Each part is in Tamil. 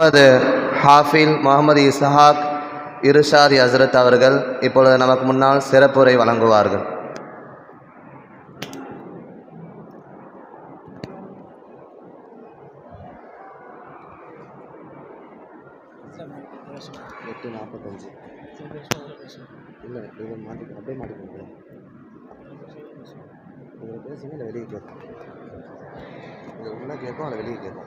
முகமது ஹாஃபில் முகமது இசஹாக் இருஷாதி ஹசரத் அவர்கள் இப்பொழுது நமக்கு முன்னால் சிறப்புரை வழங்குவார்கள். எட்டு நாற்பத்தஞ்சு. இல்லை இதை மாட்டி அப்படியே மாட்டிக்கோங்க இதில் பேசுங்க இல்லை வெளியே கேட்கும் இது உள்ளே கேட்கும் அதை வெளியே கேட்கும்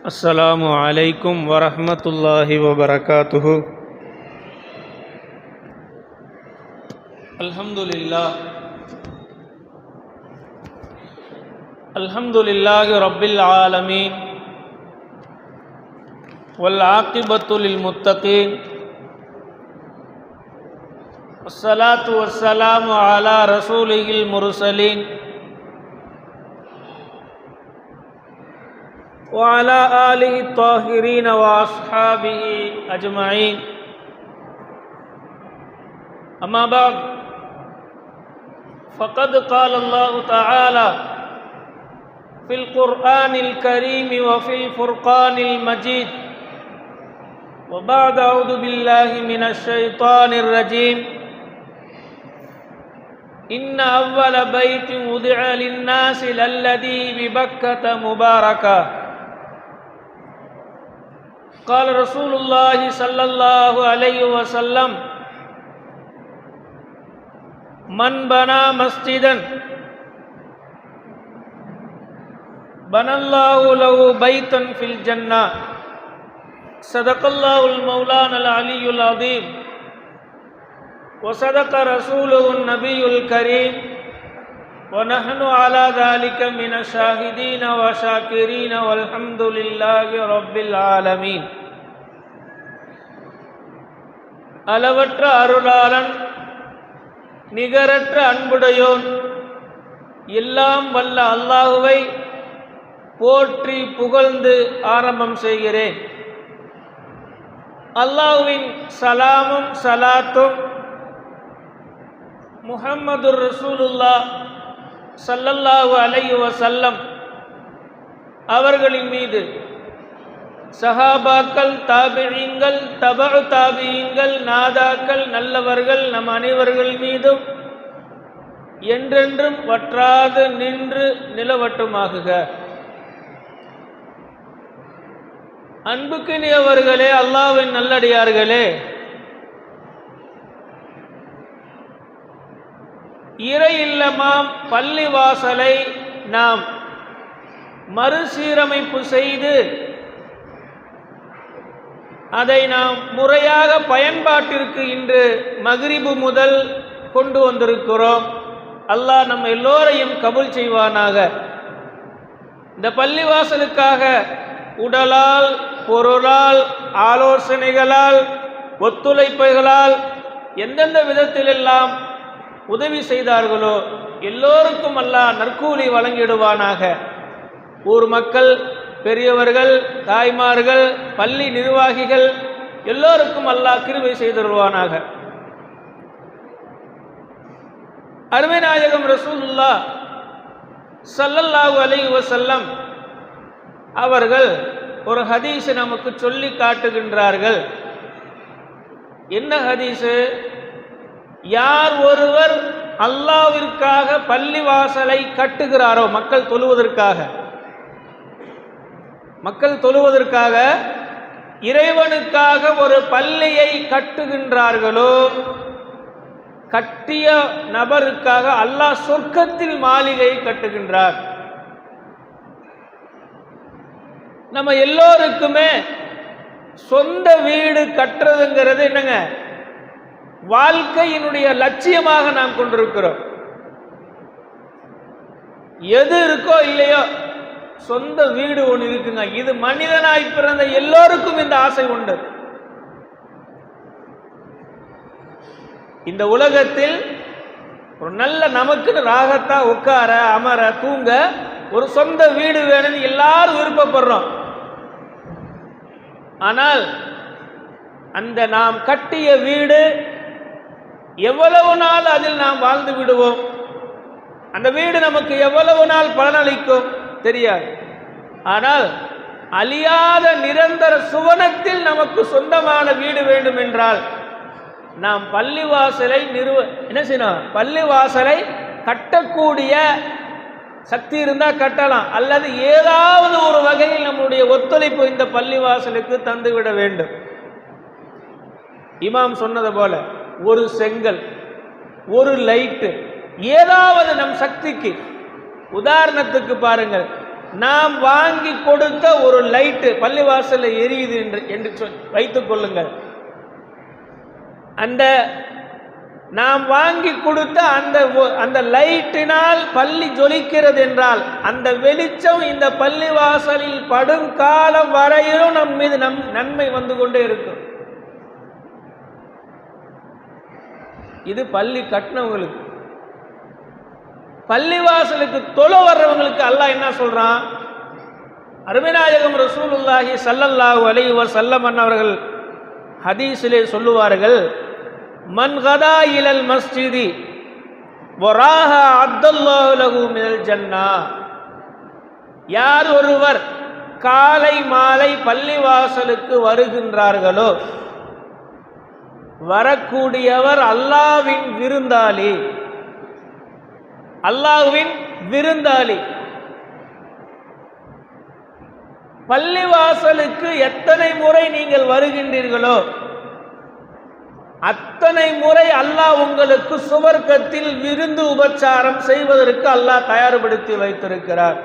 السلام عليكم ورحمة الله وبركاته. الحمد لله. الحمد لله رب العالمين. والعاقبة للمتقين. والصلاة والسلام على رسوله المرسلين. وعلى آله الطاهرين وأصحابه أجمعين. أما بعد فقد قال الله تعالى في القرآن الكريم وفي الفرقان المجيد وبعد أعوذ بالله من الشيطان الرجيم إن أول بيت وضع للناس للذي ببكة مباركا قال رسول الله صلى الله عليه وسلم من بنى مسجدا بنى الله له بيتا في الجنة. صدق الله المولانا العلي العظيم. وصدق رسوله النبي الكريم. ونحن على ذلك من الشاهدين وشاكرين والحمد لله رب العالمين. அளவற்ற அருளாளன் நிகரற்ற அன்புடையோன் எல்லாம் வல்ல அல்லாஹுவை போற்றி புகழ்ந்து ஆரம்பம் செய்கிறேன். அல்லாஹுவின் சலாமும் சலாத்தும் முஹம்மது ரசூலுல்லா சல்லல்லாஹு அலையுவ சல்லம் அவர்களின் மீது சஹாபாக்கள் தாபியங்கள் தபா தாபியங்கள் நாதாக்கள் நல்லவர்கள் நம் அனைவர்கள் மீதும் என்றென்றும் வற்றாது நின்று நிலவட்டுமாகுக. அன்புக்கினியவர்களே அல்லாவின் நல்லடியார்களே இறை இல்லமாம் பள்ளிவாசலை நாம் மறுசீரமைப்பு செய்து அதை நாம் முறையாக பயன்பாட்டிற்கு இன்று மகிரிபு முதல் கொண்டு வந்திருக்கிறோம். அல்லாஹ் நம்ம எல்லோரையும் கபுல் செய்வானாக. இந்த பள்ளிவாசலுக்காக உடலால் பொருளால் ஆலோசனைகளால் ஒத்துழைப்புகளால் எந்தெந்த விதத்திலெல்லாம் உதவி செய்தார்களோ எல்லோருக்கும் அல்லாஹ் நற்கூலி வழங்கிடுவானாக. ஊர் மக்கள் பெரியவர்கள் தாய்மார்கள் பள்ளி நிர்வாகிகள் எல்லோருக்கும் அல்லாஹ் கிருபை அருமை அருமைநாயகம் ரசூலுல்லா சல்லல்லாஹு அலை வசல்லம் அவர்கள் ஒரு ஹதீஸை நமக்கு சொல்லி காட்டுகின்றார்கள். என்ன ஹதீஸு? யார் ஒருவர் அல்லாவிற்காக பள்ளிவாசலை கட்டுகிறாரோ மக்கள் தொழுவதற்காக மக்கள் தொழுவதற்காக இறைவனுக்காக ஒரு பள்ளியை கட்டுகின்றார்களோ? கட்டிய நபருக்காக அல்லாஹ் சொர்க்கத்தில் மாளிகை கட்டுகின்றார். நம்ம எல்லோருக்குமே சொந்த வீடு கட்டுறதுங்கிறது என்னங்க? வாழ்க்கையினுடைய லட்சியமாக நாம் கொண்டிருக்கிறோம். எது இருக்கோ இல்லையோ சொந்த வீடு ஒன்று இருக்குங்க. இது மனிதனாய் பிறந்த எல்லோருக்கும் இந்த ஆசை உண்டு. இந்த உலகத்தில் ஒரு நல்ல நமக்குன்னு ராகத்தா உட்கார அமர தூங்க ஒரு சொந்த வீடு வேணும்னு எல்லாரும் விருப்பப்படுறோம். ஆனால் அந்த நாம் கட்டிய வீடு எவ்வளவு நாள் அதில் நாம் வாழ்ந்து விடுவோம்? அந்த வீடு நமக்கு எவ்வளவு நாள் பலனளிக்கும்? தெரியாது. ஆனால் அழியாத நிரந்தர சுவனத்தில் நமக்கு சொந்தமான வீடு வேண்டும் என்றால் நாம் பள்ளிவாசலை நிறுவ என்ன செய்யணும்? பள்ளிவாசலை கட்டக்கூடிய சக்தி இருந்தால் கட்டலாம். அல்லது ஏதாவது ஒரு வகையில் நம்முடைய ஒத்துழைப்பு இந்த பள்ளிவாசலுக்கு தந்துவிட வேண்டும். இமாம் சொன்னது போல ஒரு செங்கல் ஒரு லைட்டு ஏதாவது நம் சக்திக்கு உதாரணத்துக்கு பாருங்கள். நாம் வாங்கி கொடுத்த ஒரு லைட்டு பள்ளிவாசலில் எரியுது என்று என்று சொல் வைத்துக் கொள்ளுங்கள். அந்த நாம் வாங்கி கொடுத்த அந்த ஒ- அந்த லைட்டினால் பள்ளி ஜொலிக்கிறது என்றால் அந்த வெளிச்சம் இந்த பள்ளிவாசலில் படும் காலம் வரையிலும் நம் மீது நம் நன்மை வந்து கொண்டே இருக்கும். இது பள்ளி கட்டினவங்களுக்கு பள்ளிவாசலுக்கு தொலை வர்றவங்களுக்கு அல்லாஹ் என்ன சொல்கிறான் அருமைநாயகம் ரசூலுல்லாஹி சல்லல்லாஹு அலைவ சல்லமன் அவர்கள் ஹதீஸிலே சொல்லுவார்கள் மன் கதா இலல் மஸ்ஜிதி வராஹ அப்துல்லாஹு லஹு மினல் ஜன்னா. யார் ஒருவர் காலை மாலை பள்ளிவாசலுக்கு வருகின்றார்களோ வரக்கூடியவர் அல்லாவின் விருந்தாளி அல்லாஹ்வின் விருந்தாளி. பள்ளிவாசலுக்கு எத்தனை முறை நீங்கள் வருகின்றீர்களோ அத்தனை முறை அல்லாஹ் உங்களுக்கு சுவர்க்கத்தில் விருந்து உபச்சாரம் செய்வதற்கு அல்லாஹ் தயார்படுத்தி வைத்திருக்கிறார்.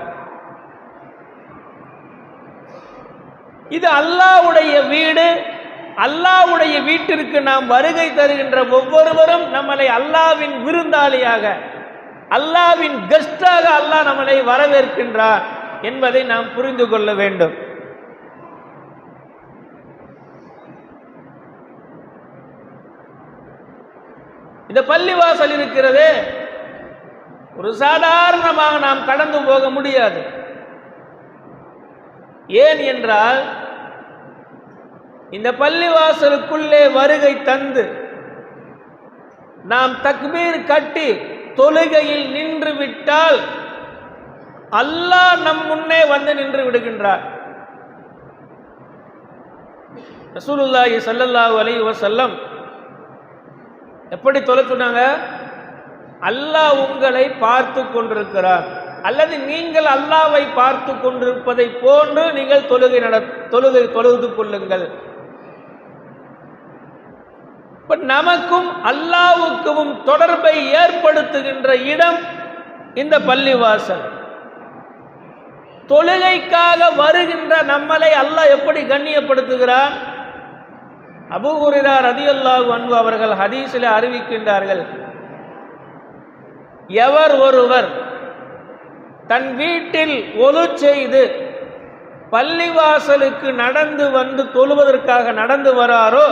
இது அல்லாஹ்வுடைய வீடு அல்லாஹ்வுடைய வீட்டிற்கு நாம் வருகை தருகின்ற ஒவ்வொருவரும் நம்மளை அல்லாஹ்வின் விருந்தாளியாக அல்லாஹ்வின் கெஸ்டாக அல்லாஹ் நம்மளை வரவேற்கின்றார் என்பதை நாம் புரிந்து கொள்ள வேண்டும். இந்த பள்ளிவாசல் இருக்கிறது. ஒரு சாதாரணமாக நாம் கடந்து போக முடியாது. ஏன் என்றால் இந்த பள்ளிவாசலுக்குள்ளே வருகை தந்து நாம் தக்பீர் கட்டி தொழுகையில் நின்று விட்டால் அல்லாஹ் நம் முன்னே வந்து நின்று விடுகின்றார். ரசூலுல்லாஹி சல்லல்லாஹு அலைஹி வஸல்லம் எப்படி தொலை சொன்னாங்க? அல்லாஹ் உங்களை பார்த்து கொண்டிருக்கிறார். அல்லது நீங்கள் அல்லாவை பார்த்து கொண்டிருப்பதை போன்று நீங்கள் தொழுகை நட தொழுகை தொழுது கொள்ளுங்கள். இப்ப நமக்கும் அல்லாவுக்கும் தொடர்பை ஏற்படுத்துகின்ற இடம் இந்த பள்ளிவாசல். தொழுகைக்காக வருகின்ற நம்மளை அல்லாஹ் எப்படி கண்ணியப்படுத்துகிறான்? அபூ அதி ரதியல்லாஹு அன்பு அவர்கள் ஹதீஸில் அறிவிக்கின்றார்கள். எவர் ஒருவர் தன் வீட்டில் ஒலு செய்து பள்ளிவாசலுக்கு நடந்து வந்து தொழுவதற்காக நடந்து வராரோ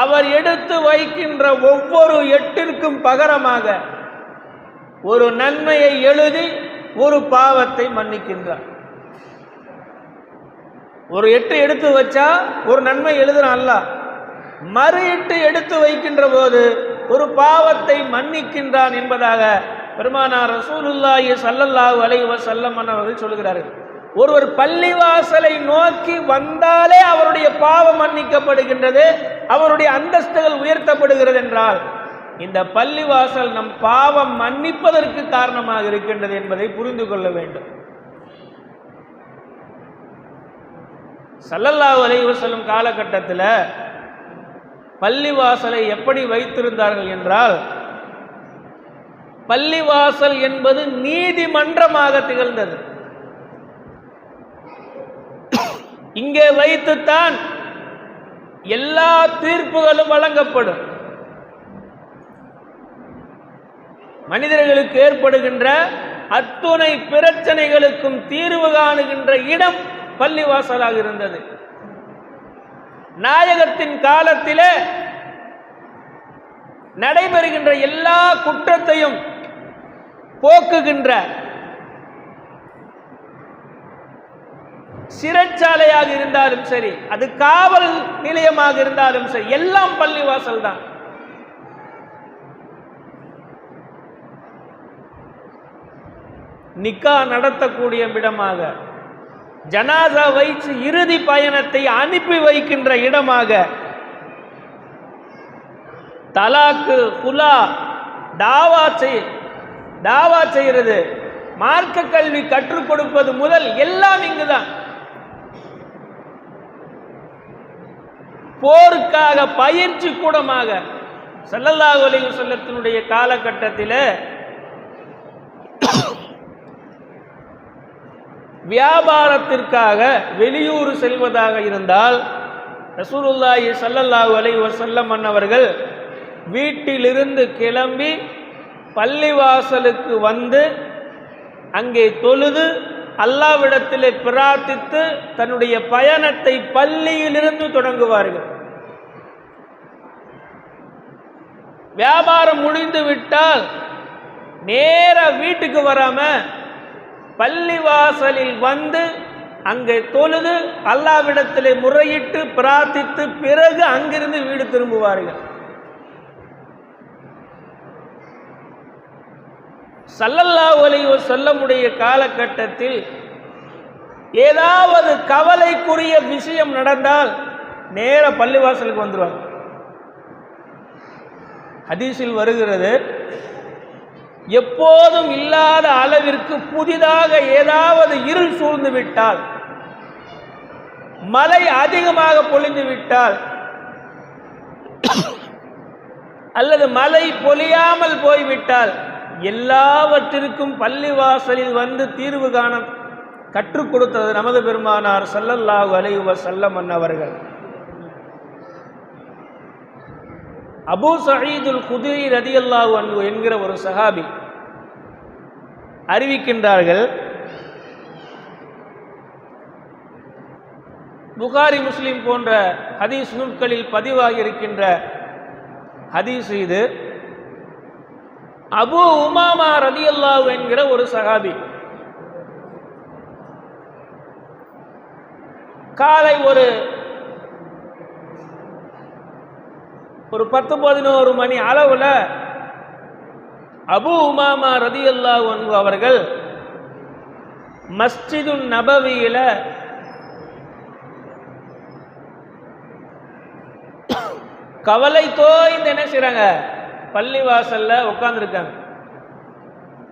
அவர் எடுத்து வைக்கின்ற ஒவ்வொரு எட்டிற்கும் பகரமாக ஒரு நன்மையை எழுதி ஒரு பாவத்தை மன்னிக்கின்றார். ஒரு எட்டு எடுத்து வச்சா ஒரு நன்மை எழுதுறான் அல்லாஹ் மறு எட்டு எடுத்து வைக்கின்ற போது ஒரு பாவத்தை மன்னிக்கின்றான் என்பதாக பெருமானார் ரசூலுல்லாஹி சல்லல்லாஹு அலைவ வஸல்லம் அவர்கள் சொல்கிறார்கள். ஒருவர் பள்ளிவாசலை நோக்கி வந்தாலே அவருடைய பாவம் மன்னிக்கப்படுகின்றது அவருடைய அந்தஸ்துகள் உயர்த்தப்படுகிறது என்றால் இந்த பள்ளிவாசல் நம் பாவம் மன்னிப்பதற்கு காரணமாக இருக்கின்றது என்பதை புரிந்து கொள்ள வேண்டும். சல்லல்லா அலைஹி காலகட்டத்தில் பள்ளிவாசலை எப்படி வைத்திருந்தார்கள் என்றால் பள்ளிவாசல் என்பது நீதிமன்றமாக திகழ்ந்தது. இங்கே வைத்துத்தான் எல்லா தீர்ப்புகளும் வழங்கப்படும். மனிதர்களுக்கு ஏற்படுகின்ற அத்துணை பிரச்சனைகளுக்கும் தீர்வு காணுகின்ற இடம் பள்ளிவாசலாக இருந்தது. நாயகத்தின் காலத்திலே நடைபெறுகின்ற எல்லா குற்றத்தையும் போக்குகின்ற சிறைச்சாலையாக இருந்தாலும் சரி அது காவல் நிலையமாக இருந்தாலும் சரி எல்லாம் பள்ளிவாசல் தான். நிக்கா நடத்தக்கூடிய இடமாக ஜனாசா வைத்து இறுதி பயணத்தை அனுப்பி வைக்கின்ற இடமாக தலாக்கு குலா தாவா செய் தாவா செய்கிறது மார்க்க கல்வி கற்றுக் கொடுப்பது முதல் எல்லாம் இங்குதான். போருக்காக பயிற்சி கூடமாக ஸல்லல்லாஹு அலைஹி செல்லத்தினுடைய காலகட்டத்தில் வியாபாரத்திற்காக வெளியூர் செல்வதாக இருந்தால் ரசூலுல்லாஹி சல்லல்லாஹு அலைஹி வஸல்லம் அன்னவர்கள் வீட்டிலிருந்து கிளம்பி பள்ளிவாசலுக்கு வந்து அங்கே தொழுது அல்லாவிடத்திலே பிரார்த்தித்து தன்னுடைய பயணத்தை பள்ளியிலிருந்து தொடங்குவார்கள். வியாபாரம் முடிந்து விட்டால் நேர வீட்டுக்கு வராம பள்ளிவாசலில் வந்து அங்கே தொழுது அல்லாவிடத்திலே முறையிட்டு பிரார்த்தித்து பிறகு அங்கிருந்து வீடு திரும்புவார்கள். சல்லல்லா ஒலிவு சொல்லமுடைய காலகட்டத்தில் ஏதாவது கவலைக்குரிய விஷயம் நடந்தால் நேர பள்ளிவாசலுக்கு வந்துடுவாங்க ஹதீஸில் வருகிறது எப்போதும் இல்லாத அளவிற்கு புதிதாக ஏதாவது இருள் சூழ்ந்து விட்டால் மழை அதிகமாக பொழிந்து விட்டால் அல்லது மழை பொழியாமல் போய்விட்டால் எல்லாவற்றிற்கும் பள்ளிவாசலில் வந்து தீர்வு காண கற்றுக் கொடுத்தது நமது பெருமானார் சல்லல்லாஹு அலைவ வஸல்லம் அவர்கள் அபூ சயீதுல் குதிரி ரதியல்லாஹு அன்ஹு என்கிற ஒரு சஹாபி அறிவிக்கின்றார்கள் புகாரி முஸ்லிம் போன்ற ஹதீஸ் நூல்களில் பதிவாகி இருக்கின்ற ஹதீஸ் இது. அபு உமாமா ரதியல்லாஹு என்கிற ஒரு சகாபி காலை ஒரு ஒரு பத்து பதினோரு மணி அளவில் அபு உமாமா ரதியல்லாஹு அன்ஹு அவர்கள் மஸ்ஜிது நபவியில் கவலை தோய்ந்து என்ன செய்கிறாங்க பள்ளி வாசல்ல உட்காந்துருக்காங்க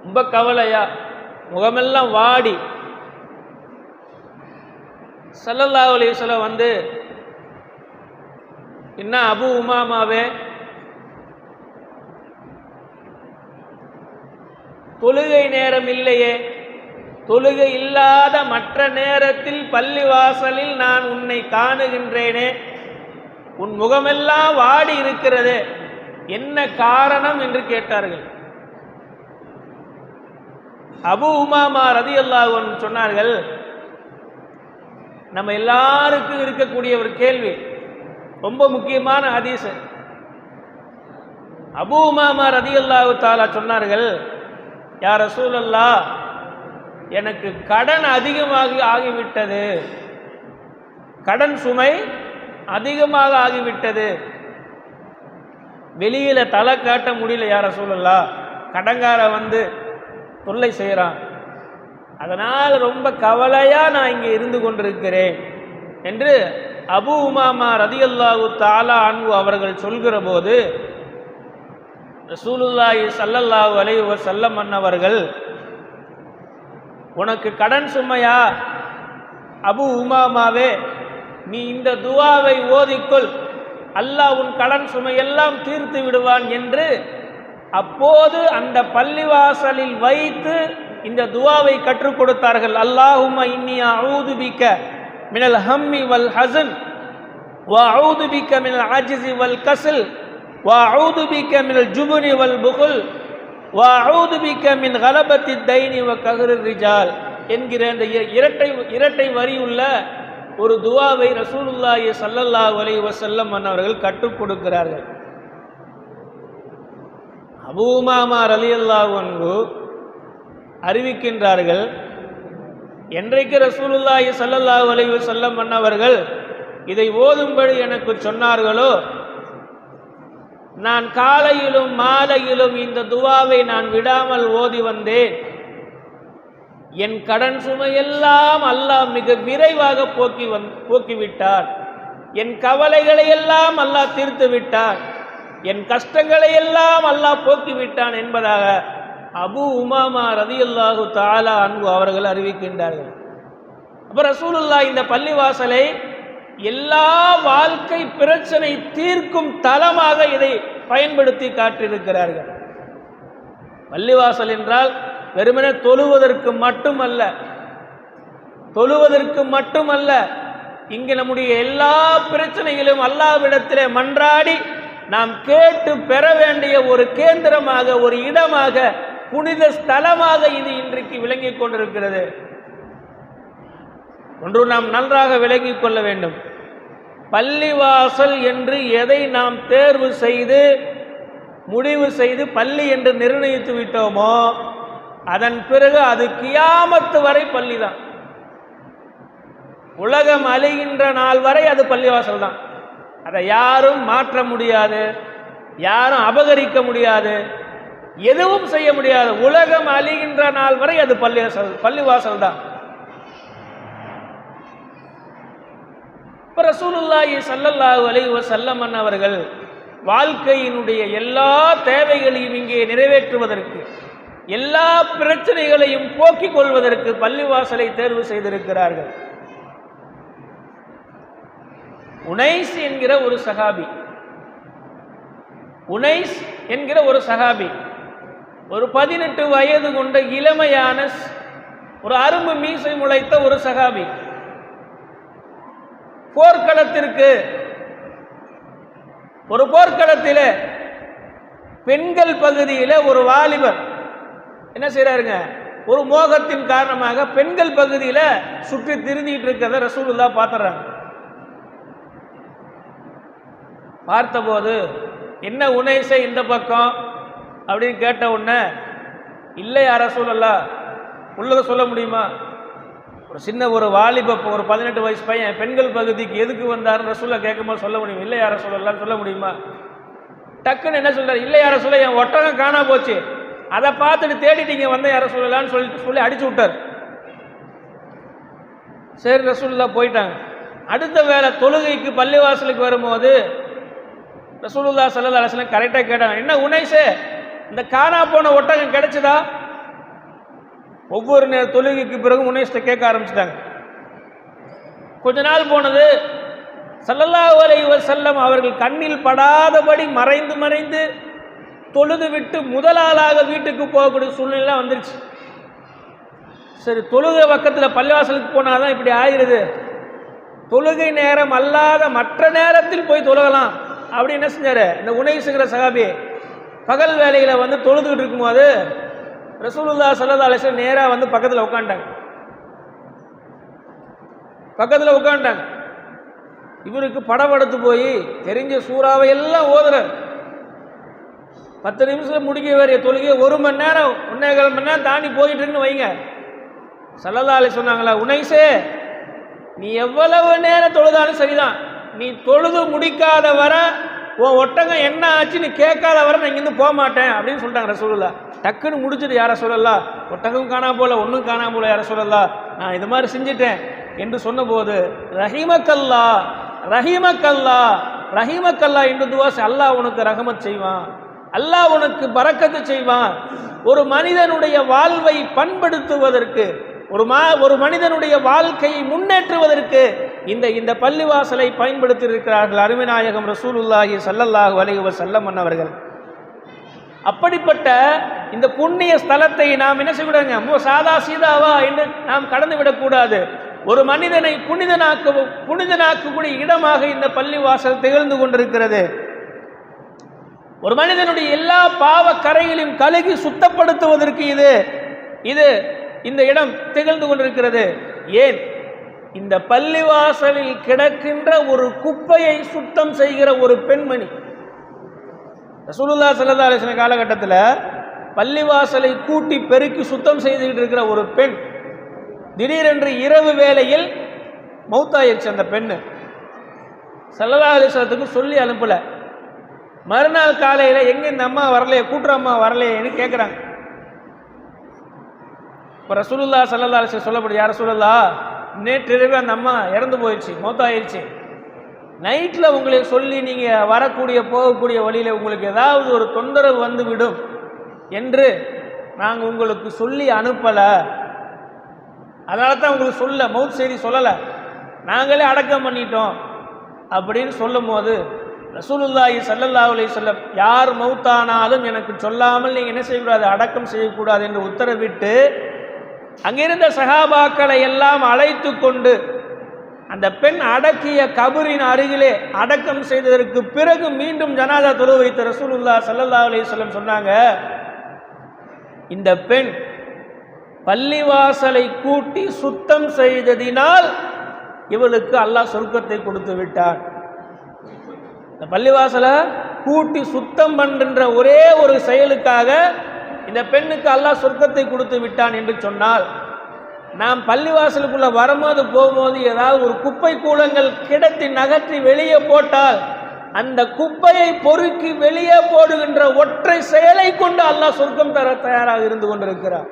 ரொம்ப கவலையா முகமெல்லாம் வாடி. சல்லல்லா அலைஹி வந்து என்ன அபு உமாமாவே தொழுகை நேரம் இல்லையே தொழுகை இல்லாத மற்ற நேரத்தில் பள்ளிவாசலில் நான் உன்னை காணுகின்றேனே உன் முகமெல்லாம் வாடி இருக்கிறதே என்ன காரணம் என்று கேட்டார்கள். அபு உமாமா ரதி சொன்னார்கள் நம்ம எல்லாருக்கும் இருக்கக்கூடிய ஒரு கேள்வி ரொம்ப முக்கியமான ஹதீஸ். அபூ உமாமா ரதியல்லாஹு தாலா சொன்னார்கள் யார் ரசூலல்லா எனக்கு கடன் அதிகமாக ஆகிவிட்டது. கடன் சுமை அதிகமாக ஆகிவிட்டது. வெளியில் தலை காட்ட முடியல யார சூழல்லா கடங்கார வந்து தொல்லை செய்கிறான் அதனால் ரொம்ப கவலையாக நான் இங்கே இருந்து கொண்டிருக்கிறேன் என்று அபு உமாமா ரதியல்லாஹு தாலா அன்பு அவர்கள் சொல்கிற போது ரசூலுல்லாஹி சல்லல்லாஹு அலைஹி வஸல்லம் அன்னவர்கள் உனக்கு கடன் சுமையா? அபு உமாமாவே நீ இந்த துவாவை ஓதிக்கொள். அல்லாஹ் உன் கடன் சுமையெல்லாம் தீர்த்து விடுவான் என்று அப்போது அந்த பள்ளிவாசலில் வைத்து இந்த துவாவை கற்றுக் கொடுத்தார்கள். அல்லாஹும இன்னியா அவுதுபிக்க மினல் ஹம்மி வல் ஹசன் வா அவுதுபிக்க மினல் ஆஜிசி வல் கசில் வா அவுதுபிக்க மினல் ஜுபுனி வல் புகுல் வா அவுதுபிக்க மின் கலபத்தி தைனி வ கஹரு ரிஜால் என்கிற அந்த இரட்டை இரட்டை வரி உள்ள ஒரு துவாவை ரசூலுல்லாஹி சல்லல்லா அலைஹி வசல்லம் அவர்கள் கற்றுக் கொடுக்கிறார்கள். அபூமாமா ரலியல்லாஹு அன்ஹு அறிவிக்கின்றார்கள் என்றைக்கு ரசூலுல்லாஹி ஸல்லல்லாஹு அலைஹி வசல்லம் மன்னவர்கள் இதை ஓதும்படி எனக்கு சொன்னார்களோ நான் காலையிலும் மாலையிலும் இந்த துவாவை நான் விடாமல் ஓதி வந்தேன். என் கடன் சுமையெல்லாம் அல்லாஹ் மிக விரைவாக போக்கி வந் போக்கிவிட்டார். என் கவலைகளை எல்லாம் அல்லாஹ் தீர்த்து விட்டான் என் கஷ்டங்களை எல்லாம் அல்லாஹ் போக்கிவிட்டான் என்பதாக அபு உமாமா ரதியுல்லாஹு தாலா அன்பு அவர்கள் அறிவிக்கின்றார்கள். அப்போ ரசூலுல்லா இந்த பள்ளிவாசலை எல்லா வாழ்க்கை பிரச்சனை தீர்க்கும் தளமாக இதை பயன்படுத்தி காட்டியிருக்கிறார்கள். பள்ளிவாசல் என்றால் வெறுமனே தொழுவதற்கு மட்டுமல்ல தொழுவதற்கு மட்டுமல்ல இங்கு நம்முடைய எல்லா பிரச்சனைகளும் அல்லாவிடத்திலே மன்றாடி நாம் கேட்டு பெற வேண்டிய ஒரு கேந்திரமாக ஒரு இடமாக புனித ஸ்தலமாக இது இன்றைக்கு விளங்கிக் கொண்டிருக்கிறது. ஒன்று நாம் நன்றாக விளங்கிக் கொள்ள வேண்டும். பள்ளிவாசல் என்று எதை நாம் தேர்வு செய்து முடிவு செய்து பள்ளி என்று நிர்ணயித்து விட்டோமோ அதன் பிறகு அது கியாமத்து வரை பள்ளி தான் உலகம் அழிகின்ற நாள் வரை அது பள்ளிவாசல் தான். அதை யாரும் மாற்ற முடியாது யாரும் அபகரிக்க முடியாது எதுவும் செய்ய முடியாது. உலகம் அழிகின்ற நாள் வரை அது பள்ளிவாசல் பள்ளிவாசல் தான். இப்போ ரசூலுல்லாஹி சல்லல்லாஹு அலைஹி வஸல்லம் அவர்கள் வாழ்க்கையினுடைய எல்லா தேவைகளையும் இங்கே நிறைவேற்றுவதற்கு எல்லா பிரச்சனைகளையும் போக்கிக் கொள்வதற்கு பள்ளிவாசலை தேர்வு செய்திருக்கிறார்கள். உனைஸ் என்கிற ஒரு சகாபி. உனைஸ் என்கிற ஒரு சகாபி. ஒரு பதினெட்டு வயது கொண்ட இளமையான ஒரு அரும்பு மீசை முளைத்த ஒரு சகாபி. போர்க்களத்திற்கு ஒரு போர்க்களத்தில் பெண்கள் பகுதியில் ஒரு வாலிபர். என்ன செய்கிறாருங்க ஒரு மோகத்தின் காரணமாக பெண்கள் பகுதியில் சுற்றி திருந்திட்டு இருக்கிறத ரசூலுல்லா பார்த்துறாங்க. பார்த்தபோது என்ன உணேசை இந்த பக்கம்? அப்படின்னு கேட்ட உடனே இல்லை யார சொல்லலா உள்ளதை சொல்ல முடியுமா? ஒரு சின்ன ஒரு வாலிப ஒரு பதினெட்டு வயசு பையன் பெண்கள் பகுதிக்கு எதுக்கு வந்தாருன்னு ரசூல்லா கேட்கும்போது சொல்ல முடியும். இல்லை யார சொல்ல முடியுமா? டக்குன்னு என்ன சொல்றாரு? இல்லை யார சொல்ல என் ஒட்டகம் காணா போச்சு. அதை பார்த்துட்டு தேடிட்டீங்க வந்த யார சொல்லலாம்னு சொல்லிட்டு சொல்லி அடிச்சு விட்டார். சரி ரசூல்லா போயிட்டாங்க. அடுத்த வேளை தொழுகைக்கு பள்ளிவாசலுக்கு வரும்போது ரசூலுல்லா சல்லா அலுவலம் கரெக்டாக கேட்டாங்க. என்ன உனைசே இந்த காணா போன ஒட்டகம் கிடைச்சதா? ஒவ்வொரு நேர தொழுகைக்கு பிறகு உனைஸ்ட்ட கேட்க ஆரம்பிச்சிட்டாங்க. கொஞ்ச நாள் போனது சல்லல்லா அலைஹி செல்லம் அவர்கள் கண்ணில் படாதபடி மறைந்து மறைந்து தொழுது விட்டு முதலாளாக வீட்டுக்கு போகக்கூடிய சூழ்நிலை வந்துருச்சு. சரி தொழுகை பக்கத்தில் பள்ளிவாசலுக்கு போனால் தான் இப்படி ஆகிருது தொழுகை நேரம் அல்லாத மற்ற நேரத்தில் போய் தொழுகலாம். அப்படி என்ன செஞ்சார்? இந்த உணவுசுங்கிற சகாபி பகல் வேலையில் வந்து தொழுதுகிட்டு இருக்கும்போது ரசூலுல்லா சல்லா அலிஸ்லாம் நேராக வந்து பக்கத்தில் உட்காந்துட்டாங்க பக்கத்தில் உட்காந்துட்டாங்க இவருக்கு படம் எடுத்து போய் தெரிஞ்ச சூறாவை எல்லாம் ஓதுறாரு. பத்து நிமிஷத்தில் முடிக்க வரைய தொழுகை ஒரு மணி நேரம் ஒன்னேகால் மணி நேரம் தாண்டி போயிட்டு இருக்குன்னு வைங்க. சல்லல்லா சொன்னாங்களா உனைசே நீ எவ்வளவு நேரம் தொழுதாலும் சரிதான். நீ தொழுது முடிக்காத வர உன் ஒட்டகம் என்ன ஆச்சுன்னு கேட்காத வர நான் இங்கேருந்து போக மாட்டேன் அப்படின்னு சொல்லிட்டாங்க ரசூலுல்லா டக்குன்னு முடிச்சுட்டு யார சொல்லலா ஒட்டகம் காணா போல ஒன்றும் காணா போல யார சொல்லலா நான் இது மாதிரி செஞ்சிட்டேன் என்று சொன்னபோது ரஹிமக்கல்லா ரஹிமக்கல்லா ரஹீமக்கல்லா என்று துவாசி அல்லாஹ் உனக்கு ரஹமத் செய்வான். அல்லாஹ் உனக்கு பரக்கத்து செய்வான். ஒரு மனிதனுடைய வாழ்வை பண்படுத்துவதற்கு ஒரு மா ஒரு மனிதனுடைய வாழ்க்கையை முன்னேற்றுவதற்கு இந்த இந்த பள்ளிவாசலை பயன்படுத்தி இருக்கிறார்கள் அருமைநாயகம் ரசூலுல்லாஹி சல்லல்லாஹு அலைஹி வஸல்லம் அன்னவர்கள் அப்படிப்பட்ட இந்த புண்ணிய ஸ்தலத்தை நாம் என்ன செய்யக்கூடாதுங்க? சாதா சீதாவா என்று நாம் கடந்து விடக்கூடாது. ஒரு மனிதனை புனிதனாக்க புனிதனாக்கக்கூடிய இடமாக இந்த பள்ளிவாசல் திகழ்ந்து கொண்டிருக்கிறது. ஒரு மனிதனுடைய எல்லா பாவ கரைகளையும் கழுகி சுத்தப்படுத்துவதற்கு இது இது இந்த இடம் திகழ்ந்து கொண்டிருக்கிறது. ஏன்? இந்த பள்ளிவாசலில் கிடக்கின்ற ஒரு குப்பையை சுத்தம் செய்கிற ஒரு பெண்மணி. ரசூலுல்லா சல்லா காலகட்டத்தில் பள்ளிவாசலை கூட்டி பெருக்கி சுத்தம் செய்துகிட்டு இருக்கிற ஒரு பெண் திடீரென்று இரவு வேளையில் மௌத்தாயிருச்சு அந்த பெண்ணு. சல்லல்லா அலிஸ்லத்துக்கு சொல்லி அனுப்பலை. மறுநாள் காலையில் எங்கே இந்த அம்மா வரலையே கூட்டுற அம்மா வரலையேன்னு கேட்குறாங்க இப்போ ரசூலுல்லா சல்லல்லா அலிஸ்லம் சொல்லப்படுது யார் ரசூலுல்லா நேற்றிரவே அந்த அம்மா இறந்து போயிடுச்சு மௌத்தாயிருச்சு நைட்டில் உங்களுக்கு சொல்லி நீங்கள் வரக்கூடிய போகக்கூடிய வழியில் உங்களுக்கு ஏதாவது ஒரு தொந்தரவு வந்துவிடும் என்று நாங்கள் உங்களுக்கு சொல்லி அனுப்பலை. அதனால தான் உங்களுக்கு சொல்ல மவுத் செய்தி சொல்லலை. நாங்களே அடக்கம் பண்ணிட்டோம் அப்படின்னு சொல்லும் போது ரசூலுல்லாஹி சல்லல்லா அலி சொல்லம் யார் மௌத்தானாலும் எனக்கு சொல்லாமல் நீங்கள் என்ன செய்யக்கூடாது? அடக்கம் செய்யக்கூடாது என்று உத்தரவிட்டு அங்கிருந்த சகாபாக்களை எல்லாம் அழைத்து கொண்டு அந்த பெண் அடக்கிய கபரின் அருகிலே அடக்கம் செய்ததற்கு பிறகு மீண்டும் ஜனாதா தொழு வைத்த ரசூலுல்லா சல்லல்லா அலி சொல்லம் சொன்னாங்க இந்த பெண் பள்ளிவாசலை கூட்டி சுத்தம் செய்ததினால் இவளுக்கு அல்லாஹ் சொர்க்கத்தை கொடுத்து விட்டான். இந்த பள்ளிவாசலை கூட்டி சுத்தம் பண்ணுன்ற ஒரே ஒரு செயலுக்காக இந்த பெண்ணுக்கு அல்லாஹ் சொர்க்கத்தை கொடுத்து விட்டான் என்று சொன்னால் நாம் பள்ளிவாசலுக்குள்ளே வரும்போது போகும்போது ஏதாவது ஒரு குப்பை கூலங்கள் கிடத்தி நகற்றி வெளியே போட்டால் அந்த குப்பையை பொறுக்கி வெளியே போடுகின்ற ஒற்றை செயலை கொண்டு அல்லாஹ் சொர்க்கம் தர தயாராக இருந்து கொண்டிருக்கிறார்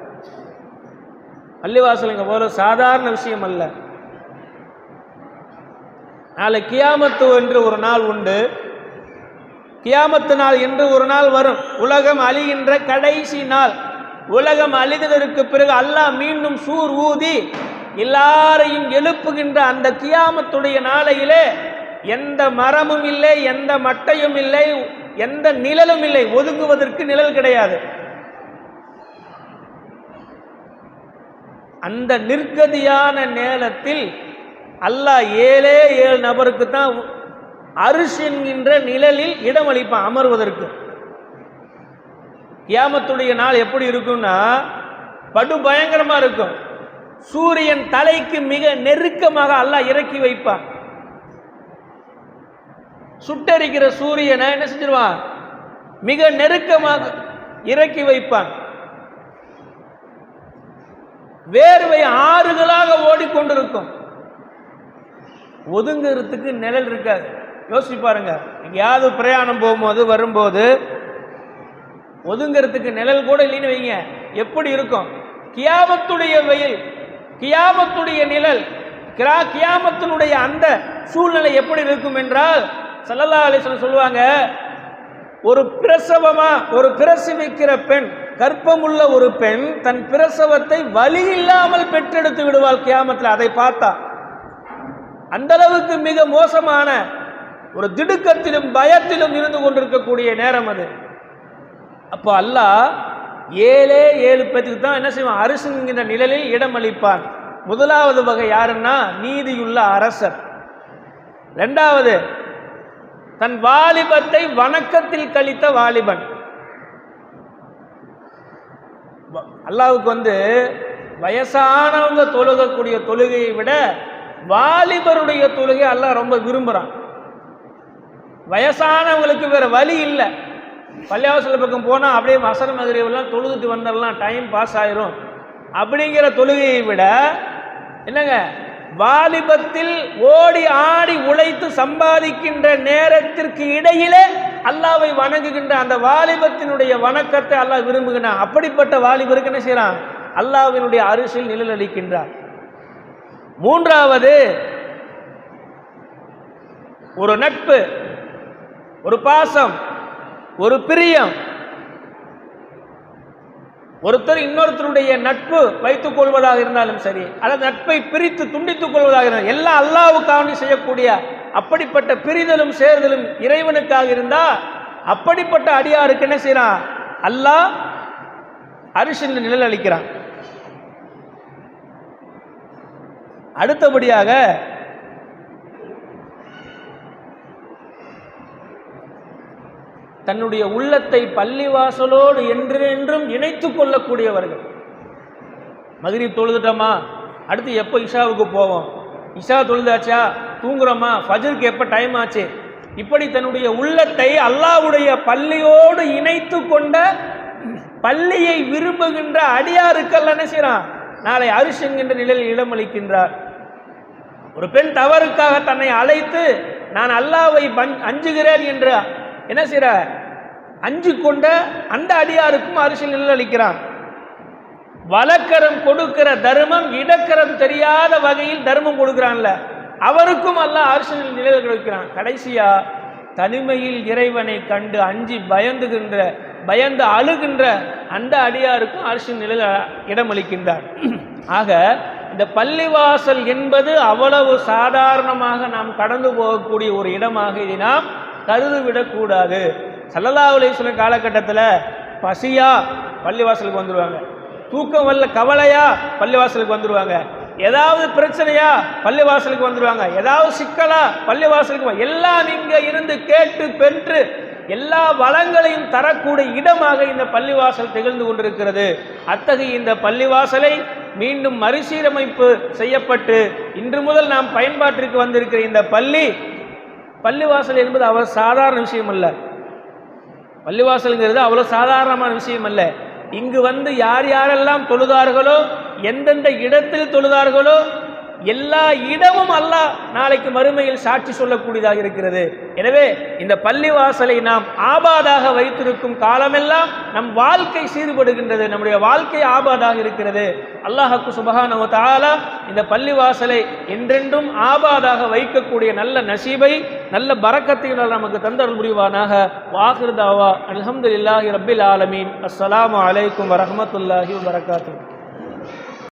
பள்ளிவாசலுங்க போகிற சாதாரண விஷயம் அல்ல. நாளை கியாமத்து என்று ஒரு நாள் உண்டு. கியாமத்து நாள் என்று ஒரு நாள் வரும். உலகம் அழிகின்ற கடைசி நாள். உலகம் அழிந்ததற்கு பிறகு அல்லாஹ் மீண்டும் சூர் ஊதி எல்லாரையும் எழுப்புகின்ற அந்த கியாமத்துடைய நாளையிலே எந்த மரமும் இல்லை எந்த மட்டையும் இல்லை எந்த நிழலும் இல்லை. ஒதுங்குவதற்கு நிழல் கிடையாது. அந்த நிர்கதியான நேரத்தில் அல்லாஹ் ஏழே ஏழு நபருக்கு தான் அரிசி என்கின்ற நிழலில் இடமளிப்பான் அமர்வதற்கு. கியாமத்துடைய நாள் எப்படி இருக்கும்னா படு பயங்கரமா இருக்கும். சூரியன் தலைக்கு மிக நெருக்கமாக அல்லாஹ் இறக்கி வைப்பான். சுட்டரிக்கிற சூரியனை என்ன செஞ்சிருவான்? மிக நெருக்கமாக இறக்கி வைப்பான். வேர்வை ஆறுகளாக ஓடிக்கொண்டிருக்கும். ஒதுங்கிறதுக்கு நிழல் இருக்காது. யோசிச்சு பாருங்க. எங்கேயாவது பிரயாணம் போகும்போது வரும்போது ஒதுங்கிறதுக்கு நிழல் கூட இல்லைன்னு வைங்க. எப்படி இருக்கும்? கியாமத்துடைய வெயில் கியாமத்துடைய நிழல் கிரா கியாமத்தினுடைய அந்த சூழ்நிலை எப்படி இருக்கும் என்றால் சல்லல்லா அலிஸ்வலம் சொல்லுவாங்க ஒரு பிரசவமா ஒரு பிரசவிக்கிற பெண் கர்ப்பமுள்ள ஒரு பெண் தன் பிரசவத்தை வலி இல்லாமல் பெற்றெடுத்து விடுவாள் கியாமத்தில். அதை பார்த்தா அந்த அளவுக்கு மிக மோசமான ஒரு திடுக்கத்திலும் பயத்திலும் இருந்து கொண்டிருக்கக்கூடிய நேரம் அது. அப்போ அல்லாஹ் ஏழே ஏழு பேத்துக்கு தான் என்ன செய்வான்? அரசுங்கிற நிழலில் இடம் அளிப்பான். முதலாவது வகை யாருன்னா? நீதியுள்ள அரசர். ரெண்டாவது தன் வாலிபத்தை வணக்கத்தில் கழித்த வாலிபன். வ- வந்து வயசானவங்க தொழுகக்கூடிய தொழுகையை விட வாலிபருடைய தொழுகை அல்லாஹ் ரொம்ப விரும்புகிறான் வயசானவங்களுக்கு வேற வழி இல்லை. பள்ளியாவசல பக்கம் போனால் அப்படியே வசன மதுரைவெல்லாம் தொழுதுட்டு வந்துடலாம் டைம் பாஸ் ஆயிரும். அப்படிங்கிற தொழுகையை விட என்னங்க வாலிபத்தில் ஓடி ஆடி உழைத்து சம்பாதிக்கின்ற நேரத்திற்கு இடையிலே அல்லாவை வணங்குகின்ற அந்த வாலிபத்தினுடைய வணக்கத்தை அல்லாஹ் விரும்புகிறான் அப்படிப்பட்ட வாலிபருக்கு என்ன செய்கிறான் அல்லாவினுடைய அரிசில் நிழல் அளிக்கின்றார் மூன்றாவது ஒரு நட்பு ஒரு பாசம் ஒரு பிரியம். ஒருத்தர் இன்னொருத்தருடைய நட்பு வைத்துக் கொள்வதாக இருந்தாலும் சரி அல்லது நட்பை பிரித்து துண்டித்துக் கொள்வதாக இருந்தாலும் எல்லாம் அல்லாவுக்காண்டி செய்யக்கூடிய அப்படிப்பட்ட பிரிதலும் சேர்தலும் இறைவனுக்காக இருந்தால் அப்படிப்பட்ட அடியாருக்கு என்ன செய்யறான்? அல்லாஹ் அரிசில் நிழல் அளிக்கிறான். அடுத்தபடியாக தன்னுடைய உள்ளத்தை பள்ளிவாசலோடு என்றென்றும் இணைத்துக் கொள்ளக்கூடியவர்கள். மகிரிப் தொழுதுட்டோமா? அடுத்து எப்போ இஷாவுக்கு போவோம்? இஷா தொழுதாச்சா? தூங்குறோமா? ஃபஜருக்கு எப்போ டைம் ஆச்சு? இப்படி தன்னுடைய உள்ளத்தை அல்லாஹ்வுடைய பள்ளியோடு இணைத்து கொண்ட பள்ளியை விரும்புகின்ற அடியாருக்கள் என்ன செய்றான் நாளை அரிசி நிலையில் இடமளிக்கின்றார். ஒரு பெண் தவறுக்காக தன்னை அழைத்து நான் அல்லாவை அஞ்சுகிறேன் என்று என்ன செய்கிற அஞ்சு கொண்ட அந்த அடியாருக்கும் அரசியல் நிழல் அளிக்கிறான் வலக்கரம் கொடுக்கிற தர்மம் இடக்கரம் தெரியாத வகையில் தர்மம் கொடுக்கிறான்ல அவருக்கும் அல்ல அரசியல் நிலையில் கொடுக்கிறான். கடைசியா தனிமையில் இறைவனை கண்டு அஞ்சி பயந்துகின்ற பயந்து அழுகின்ற அந்த அடியாருக்கும் அரசியல் நிலையில் இடமளிக்கின்றார். ஆக இந்த பள்ளிவாசல் என்பது அவ்வளவு சாதாரணமாக நாம் கடந்து போகக்கூடிய ஒரு இடமாக இதை நாம் கருதுவிடக்கூடாது சல்லல்லா அலிஸ்வலம் காலகட்டத்தில் பசியா பள்ளிவாசலுக்கு வந்துடுவாங்க தூக்கம் வல்ல கவலையா பள்ளிவாசலுக்கு வந்துடுவாங்க ஏதாவது பிரச்சனையா பள்ளிவாசலுக்கு வந்துடுவாங்க ஏதாவது சிக்கலா பள்ளிவாசலுக்கு எல்லாம் இங்கே இருந்து கேட்டு பெற்று எல்லா வளங்களையும் தரக்கூடிய இடமாக இந்த பள்ளிவாசல் திகழ்ந்து கொண்டிருக்கிறது. அத்தகைய இந்த பள்ளிவாசலை மீண்டும் மறுசீரமைப்பு செய்யப்பட்டு இன்று முதல் நாம் பயன்பாட்டிற்கு வந்திருக்கிற இந்த பள்ளி பள்ளிவாசல் என்பது அவர் சாதாரண விஷயம் அல்ல. பள்ளிவாசலுங்கிறது அவ்வளோ சாதாரணமான விஷயம் அல்ல. இங்கு வந்து யார் யாரெல்லாம் தொழுதார்களோ எந்தெந்த இடத்தில் தொழுதார்களோ எல்லா இடமும் அல்லாஹ் நாளைக்கு மறுமையில் சாட்சி சொல்லக்கூடியதாக இருக்கிறது. எனவே இந்த பள்ளி வாசலை நாம் ஆபாதாக வைத்திருக்கும் காலமெல்லாம் நம் வாழ்க்கை சீர்படுகின்றது. நம்முடைய வாழ்க்கை ஆபாதாக இருக்கிறது. அல்லாஹக்கு சுபஹானவ தாலா இந்த பள்ளி வாசலை என்றென்றும் ஆபாதாக வைக்கக்கூடிய நல்ல நசீபை நல்ல பரக்கத்தையும் நமக்கு தந்தருள் புரிவானாக. வாகிருதாவா தாவா. இல்லாஹி ரபில் ஆலமீன். அஸ்லாம் வலைக்கம் வரமத்துல்லாஹி வபரகாத்துஹு.